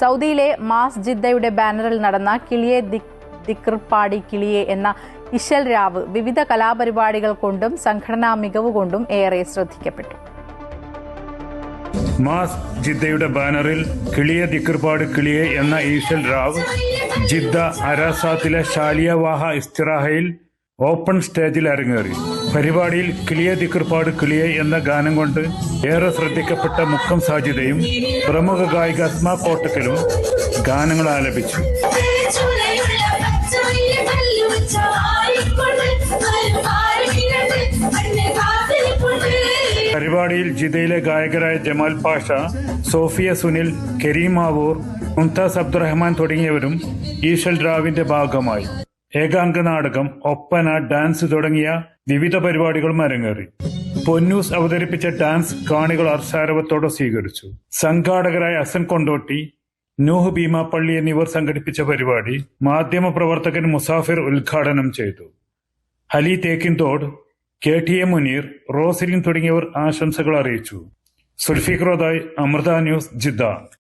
സൗദിയിലെ മാസ് ജിദ്ദയുടെ ബാനറിൽ നടന്ന കിളിയെ ദിക് ദിക്ർപ്പാടി കിളിയെ എന്ന ഇശൽ രാവ് വിവിധ കലാപരിപാടികൾ കൊണ്ടും സംഘടനാ മികവ് കൊണ്ടും ഏറെ ശ്രദ്ധിക്കപ്പെട്ടു. മാസ് ജിദ്ദയുടെ ബാനറിൽ കിളിയെ ദിക്കർപാട് കിളിയെ എന്ന ഈശൽ റാവ് ജിദ്ദ അരാസാത്തിലെ ഷാലിയ വാഹ ഇസ്തിറാഹയിൽ ഓപ്പൺ സ്റ്റേജിൽ അരങ്ങേറി. പരിപാടിയിൽ കിളിയ ദിക്കർപാട് കിളിയ എന്ന ഗാനം കൊണ്ട് ഏറെ ശ്രദ്ധിക്കപ്പെട്ട മുക്കം സാജിതയും പ്രമുഖ ഗായിക അസ്മ കോട്ടക്കലും ഗാനങ്ങൾ ആലപിച്ചു. പരിപാടിയിൽ ജിദ്ദയിലെ ഗായകരായ ജമാൽ പാഷ സോഫിയ സുനിൽ കരീം മാവൂർ മുംതാസ് അബ്ദുറഹ്മാൻ തുടങ്ങിയവരും ഈശൽ റാവിന്റെ ഭാഗമായി. ഏകാംഗ നാടകം ഒപ്പന ഡാൻസ് തുടങ്ങിയ വിവിധ പരിപാടികളും അരങ്ങേറി പൊന്നൂസ് അവതരിപ്പിച്ച ഡാൻസ് കാണികൾ അർസാരവത്തോടെ സ്വീകരിച്ചു. സംഘാടകരായ അസൻ കൊണ്ടോട്ടി നൂഹ് ഭീമാപ്പള്ളി എന്നിവർ സംഘടിപ്പിച്ച പരിപാടി മാധ്യമ പ്രവർത്തകൻ മുസാഫിർ ഉദ്ഘാടനം ചെയ്തു. ഹലി Thekkinthod K T A Muneer Roselin തുടങ്ങിയവർ ആശംസകൾ അറിയിച്ചു. സുൽഫിഖ്രോദായ് Amrita news Jeddah.